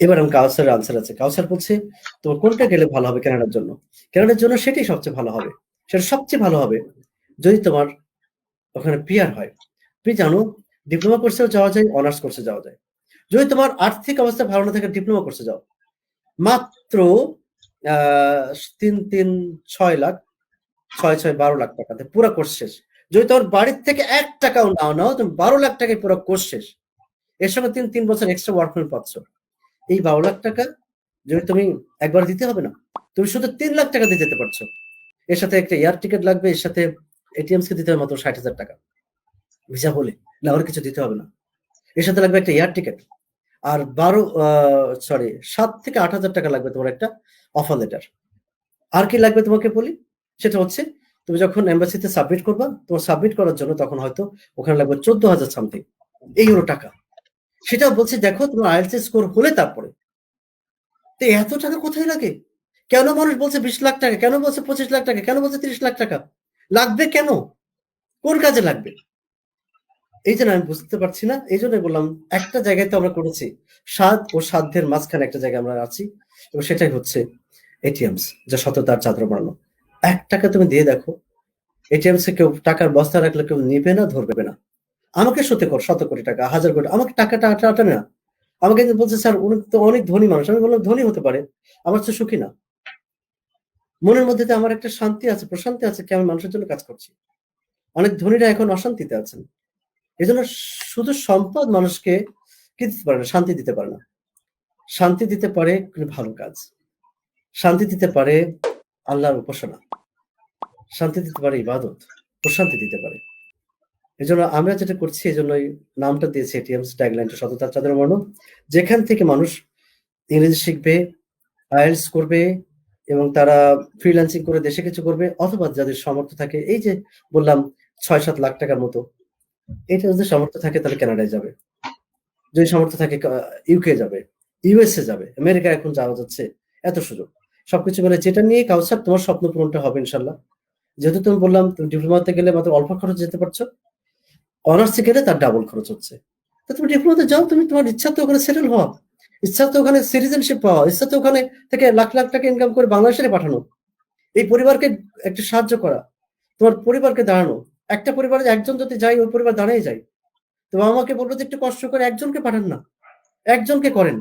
এবার আমি কাউসারের আনসার আছে। কাউসার বলছে, তোমার কোনটা গেলে ভালো হবে কানাডার জন্য? কানাডার জন্য সেটাই সবচেয়ে ভালো হবে। সেটা সবচেয়ে ভালো হবে যদি তোমার ওখানে পিয়ার হয়। তুমি জানো ডিপ্লোমা কোর্সেও যাওয়া যায় অনার্স কোর্সে যাওয়া যায়। যদি তোমার আর্থিক অবস্থা ভালো না থাকে ডিপ্লোমা কোর্সে যাও। মাত্র তিন তিন, ছয় লাখ, ছয় ছয়, বারো লাখ টাকাতে পুরো কোর্স শেষ। যদি তোমার বাড়ির থেকে এক টাকাও নাও নাও, তুমি বারো লাখ টাকায় পুরো কোর্স শেষ। এর সঙ্গে তিন তিন বছর এক্সট্রা ওয়ার্ক পাচ্ছ। এই বারো লাখ টাকা যদি তুমি একবার দিতে হবে না, তুমি শুধু তিন লাখ টাকা দিয়ে যেতে পারছ। এর সাথে একটা এয়ার টিকিট লাগবে, এর সাথে এটিএমস কে দিতে হবে মাত্র ষাট হাজার টাকা। ভিসা হলে, না আর কিছু দিতে হবে না। এর সাথে লাগবে একটা এয়ার টিকিট আর বারো সরি সাত থেকে আট হাজার টাকা লাগবে তোমার একটা অফার লেটার আর কি লাগবে তোমাকে বলি? সেটা হচ্ছে, তুমি যখন এম্বাসিতে সাবমিট করবা, তোমার সাবমিট করার জন্য তখন হয়তো ওখানে লাগবে চোদ্দ হাজার সামথিং এই হলো টাকা। সেটা বলছে, দেখো তোমার আইএলসি স্কোর হলে তারপরে। তো এত টাকা কোথায় লাগে? কেন মানুষ বলছে বিশ লাখ টাকা? কেন বলছে পঁচিশ লাখ টাকা? কেন বলছে তিরিশ লাখ টাকা? লাগবে কেন? কোন কাজে লাগবে? এই জন্য আমি বুঝতে পারছি না। এই জন্য বললাম, একটা জায়গায় তো আমরা করেছি। স্বাদ ও সাধ্যের মাঝখানে একটা জায়গায় আমরা আছি এবং সেটাই হচ্ছে এটিএমস যা সততার চাদর বানানো। এক টাকা তুমি দিয়ে দেখো এটিএমস এ কেউ টাকার বস্তা রাখলে কেউ নিবে না, ধরবে আমাকে শত কর, শত কোটি টাকা, হাজার কোটি, আমাকে আটা আটানে না। আমাকে বলছে, স্যার, উনি তো অনেক ধনী মানুষ। আমি বললাম, ধনী হতে পারে। আমার তো সুখী না। মনের মধ্যে আমার একটা শান্তি আছে, প্রশান্তি আছে কি আমি মানুষের জন্য কাজ করছি। অনেক ধনীরা এখন অশান্তিতে আছেন। এই জন্য শুধু সম্পদ মানুষকে কি দিতে পারে না? শান্তি দিতে পারে না। শান্তি দিতে পারে ভালো কাজ। শান্তি দিতে পারে আল্লাহর উপাসনা। শান্তি দিতে পারে ইবাদত। প্রশান্তি দিতে পারে। এই জন্য আমরা যেটা করছি এই জন্য এই নামটা দিয়েছি এটিএমস ট্যাগলাইনটা সততার চাঁদের বর্ণ যেখান থেকে মানুষ ইংরেজি শিখবে আইএলস করবে এবং তারা ফ্রিল্যান্সিং করে দেশে কিছু করবে অথবা যাদের সামর্থ্য থাকে, এই যে বললাম ছয় সাত লাখ টাকার মতো, এটা যদি সামর্থ্য থাকে তাহলে কানাডায় যাবে। যদি সামর্থ্য থাকে ইউকে যাবে ইউএসএ যাবে, আমেরিকা এখন যাওয়া যাচ্ছে, এত সুযোগ। সবকিছু মিলে যেটা নিয়ে কাউসার তোমার স্বপ্ন পূরণটা হবে ইনশাল্লাহ। যেহেতু তুমি বললাম, তুমি ডিপ্লোমাতে গেলে মাত্র অল্প খরচ যেতে পারছ অনার্সে গেলে তার ডাবল খরচ হচ্ছে। তো তুমি ডিপ্লোমাতে যাও, তুমি তোমার ইচ্ছা তো ওখানে সেটেল হওয়া ইচ্ছা তো ওখানে সিটিজেনশিপ পাওয়া ইচ্ছা তো ওখানে থেকে লাখ লাখ টাকা ইনকাম করে বাংলাদেশে পাঠানো। এই পরিবারকে একটু সাহায্য করা, তোমার পরিবারকে দাঁড়ানো। একটা পরিবারে একজন যদি যায়, ওই পরিবার দাঁড়িয়ে যায়। তো আমাকে বলব যে একটু কষ্ট করে একজনকে পাঠান না, একজনকে করেন।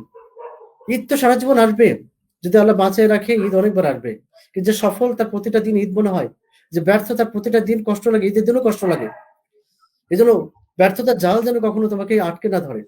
ঈদ তো সারা জীবন আসবে। যদি আল্লাহ বাঁচিয়ে রাখে, ঈদ অনেকবার আসবে। কিন্তু যে সফল তার প্রতিটা দিন ঈদ মনে হয়, যে ব্যর্থ তার প্রতিটা দিন কষ্ট লাগে, ঈদের দিনও কষ্ট লাগে। এই জন্য ব্যর্থতার জাল যেন কখনো তোমাকে আটকে না ধরে।